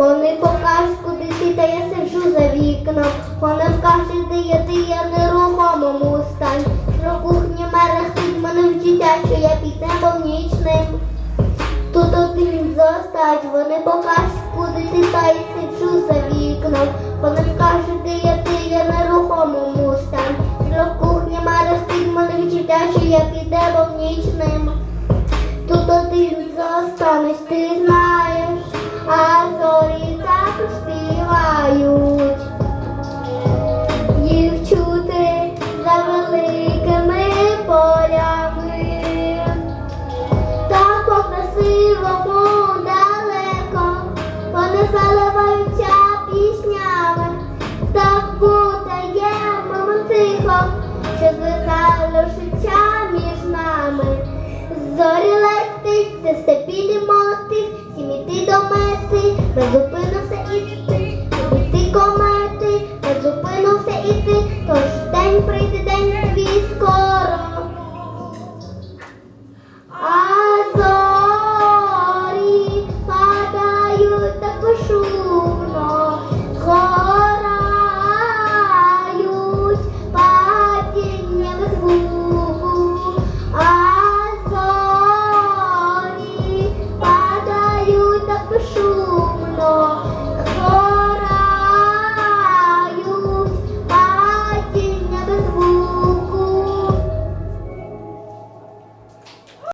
Вони покажуть, куди ти, та я сиджу за вікном. Вони скажуть, де я ти, я в нерухомому стані. Про кухні мене вчиття, що я під небом нічним. Тут один зостать, вони покажуть, куди ти, та я сиджу за вікном. Вони скажуть, де я ти, я в нерухомому стані. Про кухні мерехтить мене вчиття, що я під небом нічним. Тут один зостанеш, ти знаєш, що